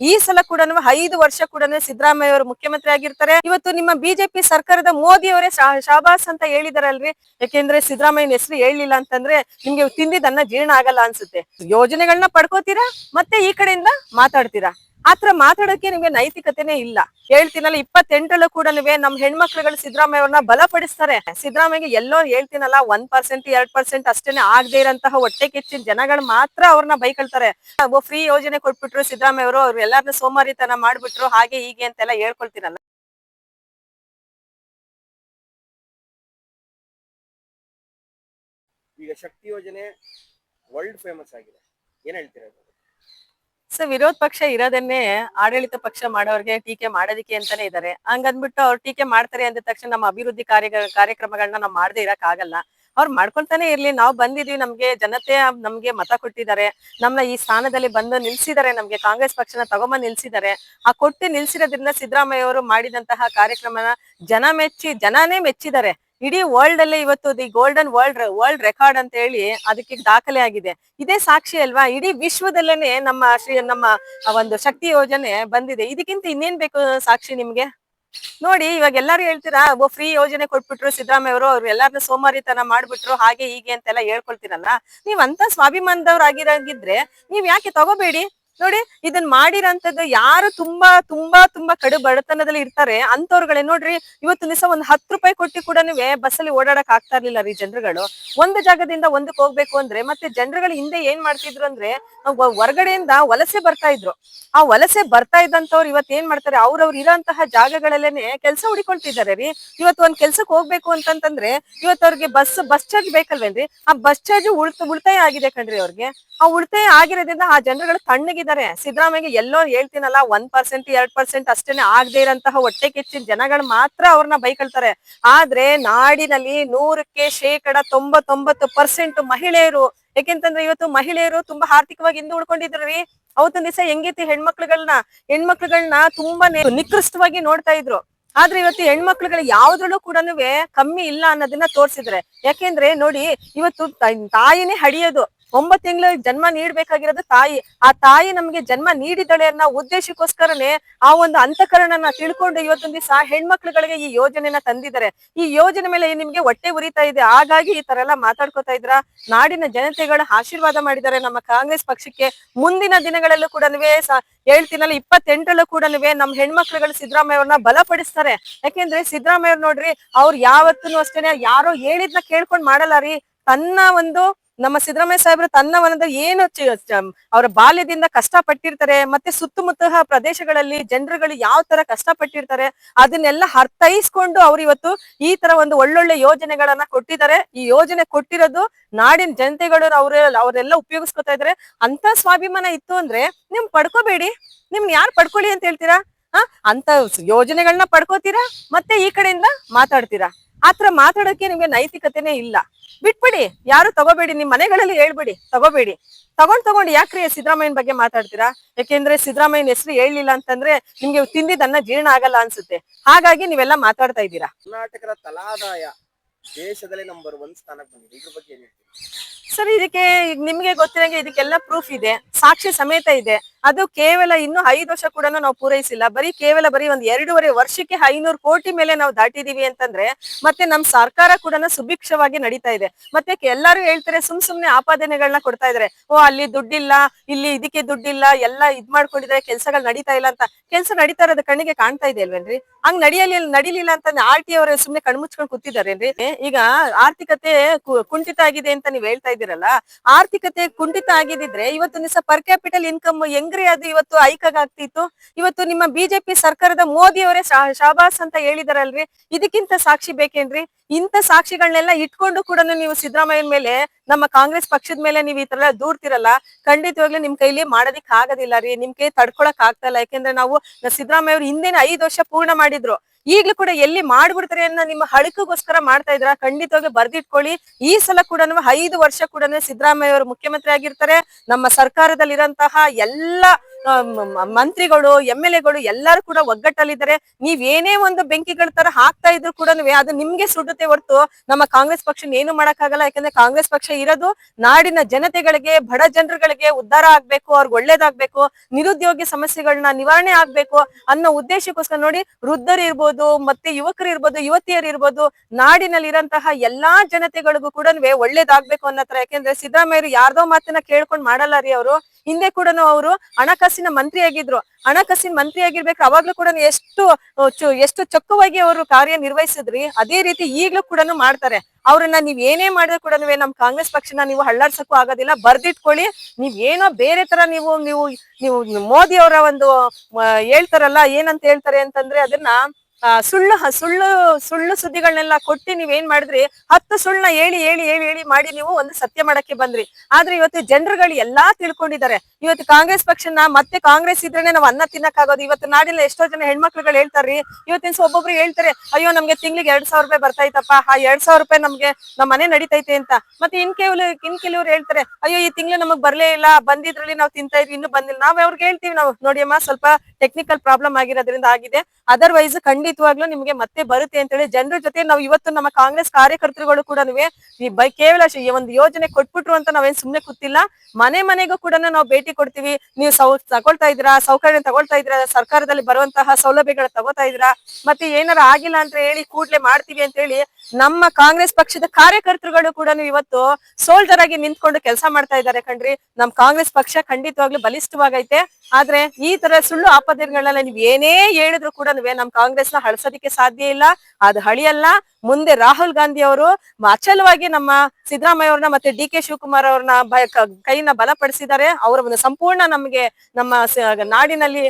ಈ ಸಲ ಕೂಡ ಐದು ವರ್ಷ ಕೂಡ ಸಿದ್ದರಾಮಯ್ಯ ಅವರು ಮುಖ್ಯಮಂತ್ರಿ ಆಗಿರ್ತಾರೆ. ಇವತ್ತು ನಿಮ್ಮ ಬಿಜೆಪಿ ಸರ್ಕಾರದ ಮೋದಿ ಅವರೇ ಶಾಬಾಸ್ ಅಂತ ಹೇಳಿದಾರಲ್ರಿ? ಯಾಕೆಂದ್ರೆ ಸಿದ್ದರಾಮಯ್ಯನ ಹೆಸರು ಹೇಳಿಲ್ಲ ಅಂತಂದ್ರೆ ನಿಮ್ಗೆ ತಿಂದಿದ್ದನ್ನ ಜೀರ್ಣ ಆಗಲ್ಲ ಅನ್ಸುತ್ತೆ. ಯೋಜನೆಗಳನ್ನ ಪಡ್ಕೋತೀರಾ ಮತ್ತೆ ಈ ಕಡೆಯಿಂದ ಮಾತಾಡ್ತೀರಾ? ಆತರ ಮಾತಾಡೋಕೆ ನಿಮ್ಗೆ ನೈತಿಕತೆನೇ ಇಲ್ಲ. ಹೇಳ್ತೀನಲ್ಲ, ಇಪ್ಪತ್ತೆಂಟರಲ್ಲೂ ಕೂಡ ನಮ್ ಹೆಣ್ಮಕ್ಳುಗಳು ಸಿದ್ದರಾಮಯ್ಯ ಅವ್ರನ್ನ ಬಲಪಡಿಸ್ತಾರೆ. ಸಿದ್ದರಾಮಯ್ಯ ಎಲ್ಲೋ ಹೇಳ್ತೀನಲ್ಲ, ಒಂದ್ ಪರ್ಸೆಂಟ್ ಎರಡ್ ಪರ್ಸೆಂಟ್ ಅಷ್ಟೇನೆ ಆಗದೆ ಇರಂತಹ ಹೊಟ್ಟೆ ಕಿಚ್ಚಿನ ಜನಗಳು ಮಾತ್ರ ಅವ್ರನ್ನ ಬೈಕೊಳ್ತಾರೆ. ಫ್ರೀ ಯೋಜನೆ ಕೊಟ್ಬಿಟ್ರು ಸಿದ್ದರಾಮಯ್ಯ ಅವರು ಅವ್ರು ಎಲ್ಲಾರನ್ನ ಸೋಮಾರಿತನ ಮಾಡ್ಬಿಟ್ರು, ಹಾಗೆ ಹೀಗೆ ಅಂತೆಲ್ಲ ಹೇಳ್ಕೊಳ್ತೀನಲ್ಲ. ಈಗ ಶಕ್ತಿ ಯೋಜನೆ ವರ್ಲ್ಡ್ ಫೇಮಸ್ ಆಗಿದೆ. ಏನ್ ಹೇಳ್ತೀರಾ? ಸೊ ವಿರೋಧ ಪಕ್ಷ ಇರೋದನ್ನೇ ಆಡಳಿತ ಪಕ್ಷ ಮಾಡೋರ್ಗೆ ಟೀಕೆ ಮಾಡೋದಕ್ಕೆ ಅಂತಾನೆ ಇದಾರೆ. ಹಂಗಂದ್ಬಿಟ್ಟು ಅವ್ರು ಟೀಕೆ ಮಾಡ್ತಾರೆ ಅಂದ ತಕ್ಷಣ ನಮ್ಮ ಅಭಿವೃದ್ಧಿ ಕಾರ್ಯ ಕಾರ್ಯಕ್ರಮಗಳನ್ನ ನಾವು ಮಾಡದೇ ಇರಕ್ ಆಗಲ್ಲ ಅವ್ರು ಮಾಡ್ಕೊಳ್ತಾನೆ ಇರ್ಲಿ. ನಾವು ಬಂದಿದ್ವಿ, ನಮ್ಗೆ ಜನತೆ ನಮ್ಗೆ ಮತ ಕೊಟ್ಟಿದ್ದಾರೆ. ನಮ್ನ ಈ ಸ್ಥಾನದಲ್ಲಿ ಬಂದು ನಿಲ್ಸಿದ್ದಾರೆ, ನಮ್ಗೆ ಕಾಂಗ್ರೆಸ್ ಪಕ್ಷನ ತಗೊಂಬ ನಿಲ್ಸಿದ್ದಾರೆ. ಆ ಕೊಟ್ಟು ನಿಲ್ಸಿರೋದ್ರಿಂದ ಸಿದ್ದರಾಮಯ್ಯ ಅವರು ಮಾಡಿದಂತಹ ಕಾರ್ಯಕ್ರಮನ ಜನ ಮೆಚ್ಚಿ, ಜನನೇ ಮೆಚ್ಚಿದ್ದಾರೆ. ಇಡೀ ವರ್ಲ್ಡ್ ಅಲ್ಲೇ ಇವತ್ತು the golden world world record ಅಂತ ಹೇಳಿ ಅದಕ್ಕೆ ದಾಖಲೆ ಆಗಿದೆ. ಇದೇ ಸಾಕ್ಷಿ ಅಲ್ವಾ? ಇಡೀ ವಿಶ್ವದಲ್ಲೇನೆ ನಮ್ಮ ಶ್ರೀ, ನಮ್ಮ ಒಂದು ಶಕ್ತಿ ಯೋಜನೆ ಬಂದಿದೆ. ಇದಕ್ಕಿಂತ ಇನ್ನೇನ್ ಬೇಕು ಸಾಕ್ಷಿ ನಿಮ್ಗೆ? ನೋಡಿ, ಇವಾಗ ಎಲ್ಲಾರು ಹೇಳ್ತೀರಾ ಒಬ್ಬ ಫ್ರೀ ಯೋಜನೆ ಕೊಟ್ಬಿಟ್ರು ಸಿದ್ದರಾಮಯ್ಯ ಅವರು ಅವ್ರು ಎಲ್ಲಾರನ್ನ ಸೋಮಾರಿತನ ಮಾಡ್ಬಿಟ್ರು, ಹಾಗೆ ಹೀಗೆ ಅಂತೆಲ್ಲ ಹೇಳ್ಕೊಳ್ತೀರಲ್ಲ? ನೀವ್ ಅಂತ ಸ್ವಾಭಿಮಾನದವ್ರಾಗಿರಂಗಿದ್ರೆ ನೀವ್ ಯಾಕೆ ತಗೋಬೇಡಿ? ನೋಡಿ, ಇದನ್ ಮಾಡಿರಂತದ್ದು ಯಾರು ತುಂಬಾ ತುಂಬಾ ತುಂಬಾ ಕಡು ಬಡತನದಲ್ಲಿ ಇರ್ತಾರೆ ಅಂತವ್ರುಗಳೇ ನೋಡ್ರಿ ಇವತ್ತು ದಿವಸ ಒಂದ್ ಹತ್ತು ರೂಪಾಯಿ ಕೊಟ್ಟಿ ಕೂಡ ಬಸ್ಸಲ್ಲಿ ಓಡಾಡಕ್ ಆಗ್ತಾ ಇರ್ಲಿಲ್ಲ ರೀ ಜನರುಗಳು. ಒಂದು ಜಾಗದಿಂದ ಒಂದಕ್ಕೆ ಹೋಗ್ಬೇಕು ಅಂದ್ರೆ, ಮತ್ತೆ ಜನರುಗಳು ಹಿಂದೆ ಏನ್ ಮಾಡ್ತಿದ್ರು ಅಂದ್ರೆ ಹೊರಗಡೆಯಿಂದ ವಲಸೆ ಬರ್ತಾ ಇದ್ರು. ಆ ವಲಸೆ ಬರ್ತಾ ಇದ್ದಂತವ್ರು ಇವತ್ತು ಏನ್ ಮಾಡ್ತಾರೆ, ಅವ್ರವ್ರು ಇರೋಂತಹ ಜಾಗಗಳಲ್ಲೇನೆ ಕೆಲಸ ಹುಡಿಕೊಳ್ತಿದ್ದಾರೆ ರೀ. ಇವತ್ತು ಒಂದ್ ಕೆಲ್ಸಕ್ಕೆ ಹೋಗ್ಬೇಕು ಅಂತಂತಂದ್ರೆ, ಇವತ್ತು ಅವ್ರಿಗೆ ಬಸ್ ಬಸ್ ಚಾರ್ಜ್ ಬೇಕಲ್ವೇನ್ರಿ? ಆ ಬಸ್ ಚಾರ್ಜ್ ಉಳ್ತ, ಉಳಿತಾಯ ಆಗಿದೆ ಕಣ್ರಿ ಅವ್ರಿಗೆ. ಆ ಉಳಿತಾಯ ಆಗಿರೋದ್ರಿಂದ ಆ ಜನರುಗಳು ತಣ್ಣಗಿದ್ದಾರೆ ಸಿದ್ದರಾಮಯ್ಯ ಎಲ್ಲೋ ಹೇಳ್ತೀನಲ್ಲ, ಒಂದ್ ಪರ್ಸೆಂಟ್, ಎರಡ್ ಪರ್ಸೆಂಟ್ ಅಷ್ಟೇನೆ ಆಗದೆ ಇರಂತಹ ಹೊಟ್ಟೆ ಕೆಚ್ಚಿನ ಜನಗಳು ಮಾತ್ರ ಅವ್ರನ್ನ ಬೈಕೊಳ್ತಾರೆ. ಆದ್ರೆ ನಾಡಿನಲ್ಲಿ ನೂರಕ್ಕೆ ಶೇಕಡ ತೊಂಬತ್ತೊಂಬತ್ತು ಪರ್ಸೆಂಟ್ ಮಹಿಳೆಯರು, ಯಾಕೆಂತಂದ್ರೆ ಇವತ್ತು ಮಹಿಳೆಯರು ತುಂಬಾ ಆರ್ಥಿಕವಾಗಿ ಹಿಂದೆ ಉಳ್ಕೊಂಡಿದ್ರು ರೀ. ಅವತ್ತೊಂದ್ ದಿವಸ ಹೆಂಗೈತಿ ಹೆಣ್ಮಕ್ಳುಗಳನ್ನ ಹೆಣ್ಮಕ್ಳುಗಳನ್ನ ತುಂಬಾನೇ ನಿಕೃಷ್ಟವಾಗಿ ನೋಡ್ತಾ ಇದ್ರು. ಆದ್ರೆ ಇವತ್ತು ಹೆಣ್ಮಕ್ಳುಗಳು ಯಾವ್ದ್ರಲ್ಲೂ ಕೂಡ ಕಮ್ಮಿ ಇಲ್ಲ ಅನ್ನೋದನ್ನ ತೋರ್ಸಿದ್ರೆ. ಯಾಕೆಂದ್ರೆ ನೋಡಿ, ಇವತ್ತು ತಾಯಿನೇ ಹಡಿಯೋದು. ಒಂಬತ್ ತಿಂಗಳು ಜನ್ಮ ನೀಡ್ಬೇಕಾಗಿರೋದು ತಾಯಿ. ಆ ತಾಯಿ ನಮ್ಗೆ ಜನ್ಮ ನೀಡಿದಳೆ ಅನ್ನೋ ಉದ್ದೇಶಕ್ಕೋಸ್ಕರನೇ ಆ ಒಂದು ಅಂತಕರಣನ ತಿಳ್ಕೊಂಡು ಇವತ್ತೊಂದು ದಿವಸ ಹೆಣ್ಮಕ್ಳುಗಳಿಗೆ ಈ ಯೋಜನೆನ ತಂದಿದ್ದಾರೆ. ಈ ಯೋಜನೆ ಮೇಲೆ ನಿಮ್ಗೆ ಹೊಟ್ಟೆ ಉರಿತಾ ಇದೆ. ಹಾಗಾಗಿ ಈ ತರ ಎಲ್ಲ ಮಾತಾಡ್ಕೋತಾ ಇದ್ರ? ನಾಡಿನ ಜನತೆಗಳ ಆಶೀರ್ವಾದ ಮಾಡಿದ್ದಾರೆ ನಮ್ಮ ಕಾಂಗ್ರೆಸ್ ಪಕ್ಷಕ್ಕೆ. ಮುಂದಿನ ದಿನಗಳಲ್ಲೂ ಕೂಡ ಹೇಳ್ತೀನಲ್ಲ ಇಪ್ಪತ್ತೆಂಟರಲ್ಲೂ ಕೂಡ ನಮ್ ಹೆಣ್ಮಕ್ಳುಗಳು ಸಿದ್ದರಾಮಯ್ಯ ಅವ್ರನ್ನ ಬಲಪಡಿಸ್ತಾರೆ. ಯಾಕೆಂದ್ರೆ ಸಿದ್ದರಾಮಯ್ಯ ನೋಡ್ರಿ, ಅವ್ರು ಯಾವತ್ತೂ ಅಷ್ಟೇನೆ, ಯಾರೋ ಹೇಳಿದ್ನ ಕೇಳ್ಕೊಂಡ್ ಮಾಡಲ್ಲ ರೀ. ತನ್ನ ಒಂದು ನಮ್ಮ ಸಿದ್ದರಾಮಯ್ಯ ಸಾಹೇಬ್ರು ತನ್ನ ಮನದ ಏನು ಅವರ ಬಾಲ್ಯದಿಂದ ಕಷ್ಟ ಪಟ್ಟಿರ್ತಾರೆ ಮತ್ತೆ ಸುತ್ತಮುತ್ತ ಪ್ರದೇಶಗಳಲ್ಲಿ ಜನರುಗಳು ಯಾವ ತರ ಕಷ್ಟ ಪಟ್ಟಿರ್ತಾರೆ ಅದನ್ನೆಲ್ಲ ಅರ್ಥೈಸ್ಕೊಂಡು ಅವ್ರು ಇವತ್ತು ಈ ತರ ಒಂದು ಒಳ್ಳೊಳ್ಳೆ ಯೋಜನೆಗಳನ್ನ ಕೊಟ್ಟಿದ್ದಾರೆ. ಈ ಯೋಜನೆ ಕೊಟ್ಟಿರೋದು ನಾಡಿನ ಜನತೆಗಳು, ಅವ್ರ, ಅವರೆಲ್ಲ ಉಪಯೋಗಿಸ್ಕೊತಾ ಇದಾರೆ ಅಂತ ಸ್ವಾಭಿಮಾನ ಇತ್ತು ಅಂದ್ರೆ ನಿಮ್ ಪಡ್ಕೋಬೇಡಿ. ನಿಮ್ನ ಯಾರು ಪಡ್ಕೊಳ್ಳಿ ಅಂತ ಹೇಳ್ತೀರಾ? ಅಂತ ಯೋಜನೆಗಳನ್ನ ಪಡ್ಕೋತೀರಾ? ಮತ್ತೆ ಈ ಕಡೆಯಿಂದ ಮಾತಾಡ್ತೀರಾ? ಆತರ ಮಾತಾಡಕ್ಕೆ ನಿಮ್ಗೆ ನೈತಿಕತೆನೇ ಇಲ್ಲ. ಬಿಟ್ಬಿಡಿ, ಯಾರು ತಗೋಬೇಡಿ, ನಿಮ್ ಮನೆಗಳಲ್ಲಿ ಹೇಳ್ಬಿಡಿ, ತಗೋಬೇಡಿ. ತಗೊಂಡ್ ತಗೊಂಡ್ ಯಾಕ್ರಿ ಸಿದ್ದರಾಮಯ್ಯನ ಬಗ್ಗೆ ಮಾತಾಡ್ತೀರಾ? ಯಾಕೆಂದ್ರೆ ಸಿದ್ದರಾಮಯ್ಯನ ಹೆಸರು ಹೇಳಲಿಲ್ಲ ಅಂತಂದ್ರೆ ನಿಮ್ಗೆ ತಿಂದಿದ್ದನ್ನ ಜೀರ್ಣ ಆಗಲ್ಲ ಅನ್ಸುತ್ತೆ. ಹಾಗಾಗಿ ನೀವೆಲ್ಲ ಮಾತಾಡ್ತಾ ಇದ್ದೀರಾ? ಕರ್ನಾಟಕದ ತಲಾದಾಯ ದೇಶದಲ್ಲಿ ನಂಬರ್ ಒನ್ ಸ್ಥಾನಕ್ಕೆ ಬಂದಿದೆ. ಇದ್ರ ಬಗ್ಗೆ ಏನ್ ಹೇಳ್ತೀರಾ? ಸರ್, ಇದಕ್ಕೆ ನಿಮ್ಗೆ ಗೊತ್ತಿರಂಗೆ ಇದಕ್ಕೆಲ್ಲ ಪ್ರೂಫ್ ಇದೆ. ಸಾಕ್ಷಿ ಸಮೇತ ಇದೆ. ಅದು ಕೇವಲ ಇನ್ನು ಐದು ವರ್ಷ ಕೂಡ ನಾವು ಪೂರೈಸಿಲ್ಲ. ಬರೀ ಕೇವಲ ಬರೀ ಒಂದ್ ಎರಡೂವರೆ ವರ್ಷಕ್ಕೆ ಐನೂರು ಕೋಟಿ ಮೇಲೆ ನಾವು ದಾಟಿದೀವಿ ಅಂತಂದ್ರೆ, ಮತ್ತೆ ನಮ್ ಸರ್ಕಾರ ಕೂಡ ಸುಭಿಕ್ಷವಾಗಿ ನಡೀತಾ ಇದೆ. ಮತ್ತೆ ಎಲ್ಲಾರು ಎಲ್ಲರೂ ಹೇಳ್ತಾರೆ, ಸುಮ್ ಸುಮ್ನೆ ಆಪಾದನೆಗಳನ್ನ ಕೊಡ್ತಾ ಇದಾರೆ. ಓ, ಅಲ್ಲಿ ದುಡ್ಡಿಲ್ಲ, ಇಲ್ಲಿ ಇದಕ್ಕೆ ದುಡ್ಡಿಲ್ಲ, ಎಲ್ಲ ಇದ್ ಮಾಡ್ಕೊಂಡಿದ್ರೆ, ಕೆಲ್ಸಗಳು ನಡೀತಾ ಇಲ್ಲ ಅಂತ. ಕೆಲ್ಸ ನಡೀತಾ ಇರೋದು ಕಣ್ಣಿಗೆ ಕಾಣ್ತಾ ಇದೆ ಅಲ್ವೇನ್ರಿ? ಹಂಗ್ ನಡಿಯಲಿ ನಡಿಲಿಲ್ಲ ಅಂತ ಆರ್ ಟಿ ಅವರು ಸುಮ್ನೆ ಕಣ್ಮುಚ್ಕೊಂಡ್ ಕೂತಿದಾರೇನ್ರಿ ಈಗ ಆರ್ಥಿಕತೆ ಕುಂಠಿತ ಆಗಿದೆ ಅಂತ ನೀವ್ ಹೇಳ್ತಾ ಇದೀರಲ್ಲ ಆರ್ಥಿಕತೆ ಕುಂಠಿತ ಆಗಿದ್ರೆ ಇವತ್ತು ದಿವಸ ಪರ್ ಕ್ಯಾಪಿಟಲ್ ಇನ್ಕಮ್ ಹೆಂಗ್ರಿ ಅದು ಇವತ್ತು ಐಕಾಗ್ ಆಗ್ತಿತ್ತು? ಇವತ್ತು ನಿಮ್ಮ ಬಿಜೆಪಿ ಸರ್ಕಾರದ ಮೋದಿ ಅವರೇ ಶಾಬಾಸ್ ಅಂತ ಹೇಳಿದಾರಲ್ರಿ, ಇದಕ್ಕಿಂತ ಸಾಕ್ಷಿ ಬೇಕೇನ್ರಿ? ಇಂತ ಸಾಕ್ಷಿಗಳನ್ನೆಲ್ಲ ಇಟ್ಕೊಂಡು ಕೂಡ ನೀವು ಸಿದ್ದರಾಮಯ್ಯ ಮೇಲೆ, ನಮ್ಮ ಕಾಂಗ್ರೆಸ್ ಪಕ್ಷದ ಮೇಲೆ ನೀವು ಈ ತರ ದೂರ್ತಿರಲ್ಲ, ಖಂಡಿತವಾಗ್ಲೂ ನಿಮ್ ಕೈಲಿ ಮಾಡೋದಿಕ್ ಆಗೋದಿಲ್ಲ ರೀ ನಿಮ್ ಕೈ ತಡ್ಕೊಳಕ್ ಆಗ್ತಾ ಇಲ್ಲ. ಯಾಕೆಂದ್ರೆ ನಾವು ಸಿದ್ದರಾಮಯ್ಯ ಅವ್ರು ಹಿಂದಿನ ಐದು ವರ್ಷ ಪೂರ್ಣ ಮಾಡಿದ್ರು. ಈಗ್ಲೂ ಕೂಡ ಎಲ್ಲಿ ಮಾಡ್ಬಿಡ್ತಾರೆ ಅನ್ನೋ ನಿಮ್ಮ ಹಳಕಗೋಸ್ಕರ ಮಾಡ್ತಾ ಇದ್ರ ಖಂಡಿತವಾಗಿ ಬರ್ದಿಟ್ಕೊಳ್ಳಿ. ಈ ಸಲ ಕೂಡ ಐದು ವರ್ಷ ಕೂಡ ಸಿದ್ದರಾಮಯ್ಯ ಅವರು ಮುಖ್ಯಮಂತ್ರಿ ಆಗಿರ್ತಾರೆ. ನಮ್ಮ ಸರ್ಕಾರದಲ್ಲಿರಂತಹ ಎಲ್ಲ ಮಂತ್ರಿಗಳು, ಎಂ ಎಲ್ ಎಗಳು ಎಲ್ಲರೂ ಕೂಡ ಒಗ್ಗಟ್ಟಲ್ಲಿದ್ದಾರೆ. ನೀವ್ ಏನೇ ಒಂದು ಬೆಂಕಿಗಳ ತರ ಹಾಕ್ತಾ ಇದ್ರು ಕೂಡ ಅದು ನಿಮ್ಗೆ ಸುಡುತ್ತೆ ಹೊರತು ನಮ್ಮ ಕಾಂಗ್ರೆಸ್ ಪಕ್ಷ ಏನು ಮಾಡಕ್ಕಾಗಲ್ಲ. ಯಾಕಂದ್ರೆ ಕಾಂಗ್ರೆಸ್ ಪಕ್ಷ ಇರೋದು ನಾಡಿನ ಜನತೆಗಳಿಗೆ, ಬಡ ಜನರುಗಳಿಗೆ ಉದ್ಧಾರ ಆಗ್ಬೇಕು, ಅವ್ರಿಗೆ ಒಳ್ಳೇದಾಗ್ಬೇಕು, ನಿರುದ್ಯೋಗಿ ಸಮಸ್ಯೆಗಳನ್ನ ನಿವಾರಣೆ ಆಗ್ಬೇಕು ಅನ್ನೋ ಉದ್ದೇಶಕ್ಕೋಸ್ಕರ ನೋಡಿ ವೃದ್ಧರು ಇರ್ಬೋದು, ಮತ್ತೆ ಯುವಕರು ಇರ್ಬೋದು, ಯುವತಿಯರು ಇರ್ಬೋದು ನಾಡಿನಲ್ಲಿ ಇರಂತಹ ಎಲ್ಲಾ ಜನತೆಗಳಿಗೂ ಕೂಡ ಒಳ್ಳೇದಾಗ್ಬೇಕು ಅನ್ನೋ ತರ ಯಾಕೆಂದ್ರೆ ಸಿದ್ದರಾಮಯ್ಯರು ಯಾರ್ದೋ ಮಾತನ್ನ ಕೇಳ್ಕೊಂಡ್ ಮಾಡಲ್ಲ ರೀ ಅವರು. ಹಿಂದೆ ಕೂಡ ಅವರು ಹಣಕಾಸಿನ ಮಂತ್ರಿ ಆಗಿದ್ರು ಹಣಕಾಸಿನ ಮಂತ್ರಿ ಆಗಿರ್ಬೇಕು ಅವಾಗ್ಲೂ ಕೂಡ ಎಷ್ಟು ಎಷ್ಟು ಚೊಕ್ಕವಾಗಿ ಅವರು ಕಾರ್ಯ ನಿರ್ವಹಿಸಿದ್ರಿ, ಅದೇ ರೀತಿ ಈಗ್ಲೂ ಕೂಡ ಮಾಡ್ತಾರೆ. ಅವ್ರನ್ನ ನೀವ್ ಏನೇ ಮಾಡಿದ್ರು ಕೂಡ ನಮ್ ಕಾಂಗ್ರೆಸ್ ಪಕ್ಷನ ನೀವು ಹಳ್ಳಾಡ್ಸಕ್ಕೂ ಆಗೋದಿಲ್ಲ, ಬರ್ದಿಟ್ಕೊಳ್ಳಿ. ನೀವ್ ಏನೋ ಬೇರೆ ತರ ನೀವು ನೀವು ನೀವು ಮೋದಿ ಅವರ ಒಂದು ಹೇಳ್ತಾರಲ್ಲ, ಏನಂತ ಹೇಳ್ತಾರೆ ಅಂತಂದ್ರೆ ಅದನ್ನ ಸುಳ್ಳು ಸುಳ್ಳು ಸುಳ್ಳು ಸುದ್ದಿಗಳನ್ನೆಲ್ಲ ಕೊಟ್ಟು ನೀವ್ ಏನ್ ಮಾಡಿದ್ರಿ? ಹತ್ತು ಸುಳ್ಳನ್ನ ಹೇಳಿ ಹೇಳಿ ಹೇಳಿ ಹೇಳಿ ಮಾಡಿ ನೀವು ಒಂದು ಸತ್ಯ ಮಾಡಕ್ಕೆ ಬಂದ್ರಿ. ಆದ್ರೆ ಇವತ್ತು ಜನರುಗಳು ಎಲ್ಲಾ ತಿಳ್ಕೊಂಡಿದ್ದಾರೆ. ಇವತ್ತು ಕಾಂಗ್ರೆಸ್ ಪಕ್ಷನ ಮತ್ತೆ ಕಾಂಗ್ರೆಸ್ ಇದ್ರೇನೆ ನಾವ್ ಅನ್ನ ತಿನ್ನಕ್ಕಾಗೋದು. ಇವತ್ತು ನಾಡಿನ ಎಷ್ಟೋ ಜನ ಹೆಣ್ಮಕ್ಳುಗಳು ಹೇಳ್ತಾರ್ರಿ. ಇವತ್ತಿನ ಒಬ್ಬೊಬ್ರು ಹೇಳ್ತಾರೆ, ಅಯ್ಯೋ, ನಮ್ಗೆ ತಿಂಗ್ಳಿಗೆ ಎರಡ್ ಸಾವಿರ ರೂಪಾಯಿ ಬರ್ತೈತಪ್ಪ ಆ ಎರಡ್ ಸಾವಿರ ರೂಪಾಯಿ ನಮ್ಗೆ ನಮ್ಮ ಮನೆ ನಡೀತೈತೆ ಅಂತ. ಮತ್ತೆ ಇನ್ ಕೆಲವು ಇನ್ ಕೆಲವ್ರು ಹೇಳ್ತಾರೆ, ಅಯ್ಯೋ, ಈ ತಿಂಗ್ಳು ನಮಗ್ ಬರ್ಲೇ ಇಲ್ಲ. ಬಂದಿದ್ರಲ್ಲಿ ನಾವು ತಿಂತಾ ಇದ್ವಿ. ಇನ್ನು ಬಂದಿಲ್ಲ. ನಾವ್ ಅವ್ರಿಗೆ ಹೇಳ್ತೀವಿ ನಾವು, ನೋಡಿಯಮ್ಮ, ಸ್ವಲ್ಪ ಟೆಕ್ನಿಕಲ್ ಪ್ರಾಬ್ಲಮ್ ಆಗಿರೋದ್ರಿಂದ ಆಗಿದೆ. ಅದರ್ವೈಸ್ ಖಂಡಿತವಾಗ್ಲೂ ನಿಮ್ಗೆ ಮತ್ತೆ ಬರುತ್ತೆ ಅಂತ ಹೇಳಿ ಜನರ ಜೊತೆ ನಾವು ಇವತ್ತು ನಮ್ಮ ಕಾಂಗ್ರೆಸ್ ಕಾರ್ಯಕರ್ತರುಗಳು ಕೂಡ ಕೇವಲ ಒಂದು ಯೋಜನೆ ಕೊಟ್ಬಿಟ್ರು ಅಂತ ನಾವೇನ್ ಸುಮ್ನೆ ಕೂತಿಲ್ಲ. ಮನೆ ಮನೆಗೂ ಕೂಡ ನಾವು ಭೇಟಿ ಕೊಡ್ತೀವಿ. ನೀವು ಸೌ ತಗೊಳ್ತಾ ಇದ್ದೀರಾ, ಸೌಕರ್ಯ ತಗೊಳ್ತಾ ಇದ್ರ ಸರ್ಕಾರದಲ್ಲಿ ಬರುವಂತಹ ಸೌಲಭ್ಯಗಳ ತಗೋತಾ ಇದ್ದೀರಾ, ಮತ್ತೆ ಏನಾರ ಆಗಿಲ್ಲ ಅಂತ ಹೇಳಿ ಕೂಡ್ಲೆ ಮಾಡ್ತೀವಿ ಅಂತ ಹೇಳಿ ನಮ್ಮ ಕಾಂಗ್ರೆಸ್ ಪಕ್ಷದ ಕಾರ್ಯಕರ್ತರುಗಳು ಕೂಡ ಇವತ್ತು ಸೋಲ್ಜರ್ ಆಗಿ ನಿಂತ್ಕೊಂಡು ಕೆಲಸ ಮಾಡ್ತಾ ಇದ್ದಾರೆ ಕಣ್ರಿ. ನಮ್ ಕಾಂಗ್ರೆಸ್ ಪಕ್ಷ ಖಂಡಿತವಾಗ್ಲೂ ಬಲಿಷ್ಠವಾಗೈತೆ. ಆದ್ರೆ ಈ ತರ ಸುಳ್ಳು ಆಪದೆಗಳನ್ನ ನೀವ್ ಏನೇ ಹೇಳಿದ್ರು ಕೂಡ ನಮ್ ಕಾಂಗ್ರೆಸ್ನ ಹಳಸೋದಿಕ್ಕೆ ಸಾಧ್ಯ ಇಲ್ಲ. ಅದು ಹಳಿಯಲ್ಲ. ಮುಂದೆ ರಾಹುಲ್ ಗಾಂಧಿ ಅವರು ಅಚಲವಾಗಿ ನಮ್ಮ ಸಿದ್ದರಾಮಯ್ಯ ಅವ್ರನ್ನ ಮತ್ತೆ ಡಿ ಕೆ ಶಿವಕುಮಾರ್ ಅವ್ರನ್ನ ಕೈನ ಬಲಪಡಿಸಿದ್ದಾರೆ. ಅವರ ಒಂದು ಸಂಪೂರ್ಣ ನಮಗೆ ನಮ್ಮ ನಾಡಿನಲ್ಲಿ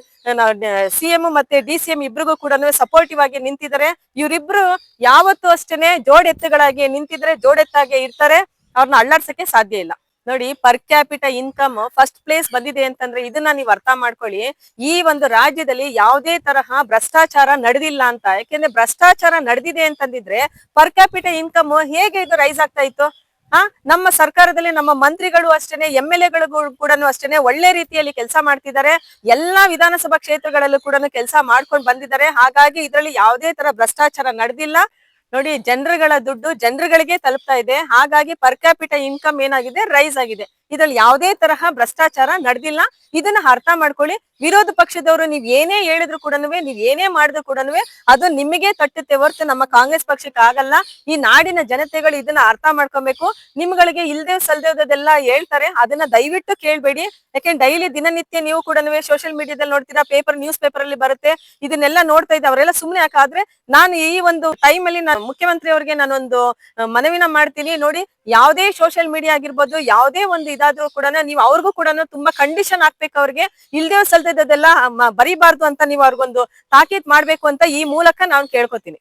ಸಿಎಂ ಮತ್ತೆ ಡಿ ಸಿ ಎಂ ಇಬ್ರಿಗೂ ಕೂಡ ಸಪೋರ್ಟಿವ್ ಆಗಿ ನಿಂತಿದ್ದಾರೆ. ಇವರಿಬ್ರು ಯಾವತ್ತೂ ಅಷ್ಟೇನೆ ಜೋಡೆತ್ತುಗಳಾಗಿ ನಿಂತಿದ್ರೆ ಜೋಡೆತ್ತಾಗೆ ಇರ್ತಾರೆ. ಅವ್ರನ್ನ ಅಳ್ಳಾಡ್ಸಕ್ಕೆ ಸಾಧ್ಯ ಇಲ್ಲ. ನೋಡಿ per capita income first place ಬಂದಿದೆ ಅಂತಂದ್ರೆ ಇದನ್ನ ನೀವು ಅರ್ಥ ಮಾಡ್ಕೊಳ್ಳಿ. ಈ ಒಂದು ರಾಜ್ಯದಲ್ಲಿ ಯಾವುದೇ ತರಹ ಭ್ರಷ್ಟಾಚಾರ ನಡೆದಿಲ್ಲ ಅಂತ, ಯಾಕೆಂದ್ರೆ ಭ್ರಷ್ಟಾಚಾರ ನಡೆದಿದೆ ಅಂತಂದಿದ್ರೆ ಪರ್ ಕ್ಯಾಪಿಟ ಇನ್ಕಮ್ ಹೇಗೆ ಇದು ರೈಸ್ ಆಗ್ತಾ ಇತ್ತು? ಆ ನಮ್ಮ ಸರ್ಕಾರದಲ್ಲಿ ನಮ್ಮ ಮಂತ್ರಿಗಳು ಅಷ್ಟೇನೆ ಎಂ ಎಲ್ ಎಗಳು ಕೂಡ ಅಷ್ಟೇನೆ ಒಳ್ಳೆ ರೀತಿಯಲ್ಲಿ ಕೆಲಸ ಮಾಡ್ತಿದ್ದಾರೆ. ಎಲ್ಲಾ ವಿಧಾನಸಭಾ ಕ್ಷೇತ್ರಗಳಲ್ಲೂ ಕೂಡ ಕೆಲಸ ಮಾಡ್ಕೊಂಡು ಬಂದಿದ್ದಾರೆ. ಹಾಗಾಗಿ ಇದರಲ್ಲಿ ಯಾವುದೇ ತರ ಭ್ರಷ್ಟಾಚಾರ ನಡೆದಿಲ್ಲ. ನೋಡಿ ಜನರುಗಳ ದುಡ್ಡು ಜನರುಗಳಿಗೆ ತಲುಪ್ತಾ ಇದೆ. ಹಾಗಾಗಿ ಪರ್ ಕ್ಯಾಪಿಟ ಇನ್ಕಮ್ ಏನಾಗಿದೆ? ರೈಸ್ ಆಗಿದೆ. ಇದ್ರಲ್ಲಿ ಯಾವುದೇ ತರಹ ಭ್ರಷ್ಟಾಚಾರ ನಡೆದಿಲ್ಲ. ಇದನ್ನ ಅರ್ಥ ಮಾಡ್ಕೊಳ್ಳಿ. ವಿರೋಧ ಪಕ್ಷದವರು ನೀವ್ ಏನೇ ಹೇಳಿದ್ರು ಕೂಡ ನೀವ್ ಏನೇ ಮಾಡಿದ್ರು ಕೂಡ ಅದು ನಿಮಗೆ ತಟ್ಟುತ್ತೆ ಹೊರತು ನಮ್ಮ ಕಾಂಗ್ರೆಸ್ ಪಕ್ಷಕ್ಕೆ ಆಗಲ್ಲ. ಈ ನಾಡಿನ ಜನತೆಗಳು ಇದನ್ನ ಅರ್ಥ ಮಾಡ್ಕೊಬೇಕು. ನಿಮ್ಗಳಿಗೆ ಇಲ್ದೇ ಸಲ್ದೇದೆಲ್ಲ ಹೇಳ್ತಾರೆ. ಅದನ್ನ ದಯವಿಟ್ಟು ಕೇಳ್ಬೇಡಿ. ಯಾಕೆಂದ್ರೆ ಡೈಲಿ ದಿನನಿತ್ಯ ನೀವು ಕೂಡ ಸೋಷಿಯಲ್ ಮೀಡಿಯಾದಲ್ಲಿ ನೋಡ್ತೀರಾ ಪೇಪರ್ ನ್ಯೂಸ್ ಪೇಪರ್ ಅಲ್ಲಿ ಬರುತ್ತೆ. ಇದನ್ನೆಲ್ಲ ನೋಡ್ತಾ ಇದ್ದೆ, ಅವರೆಲ್ಲ ಸುಮ್ನೆ ಯಾಕಾದ್ರೆ ನಾನು ಈ ಒಂದು ಟೈಮ್ ಅಲ್ಲಿ ನಾನು ಮುಖ್ಯಮಂತ್ರಿ ಅವರಿಗೆ ನಾನೊಂದು ಮನವಿನ ಮಾಡ್ತೀನಿ. ನೋಡಿ ಯಾವುದೇ ಸೋಷಿಯಲ್ ಮೀಡಿಯಾ ಆಗಿರ್ಬೋದು, ಯಾವುದೇ ಒಂದು ಇದಾದ್ರೂ ಕೂಡ ನೀವು ಅವ್ರಿಗೂ ಕೂಡ ತುಂಬಾ ಕಂಡೀಷನ್ ಹಾಕ್ಬೇಕು ಅವ್ರಿಗೆ. ಇಲ್ದೇ ಸಲ್ದದೆಲ್ಲ ಬರಿಬಾರ್ದು ಅಂತ ನೀವು ಅವ್ರಿಗೊಂದು ತಾಕೀತ್ ಮಾಡ್ಬೇಕು ಅಂತ ಈ ಮೂಲಕ ನಾನು ಕೇಳ್ಕೊತೀನಿ.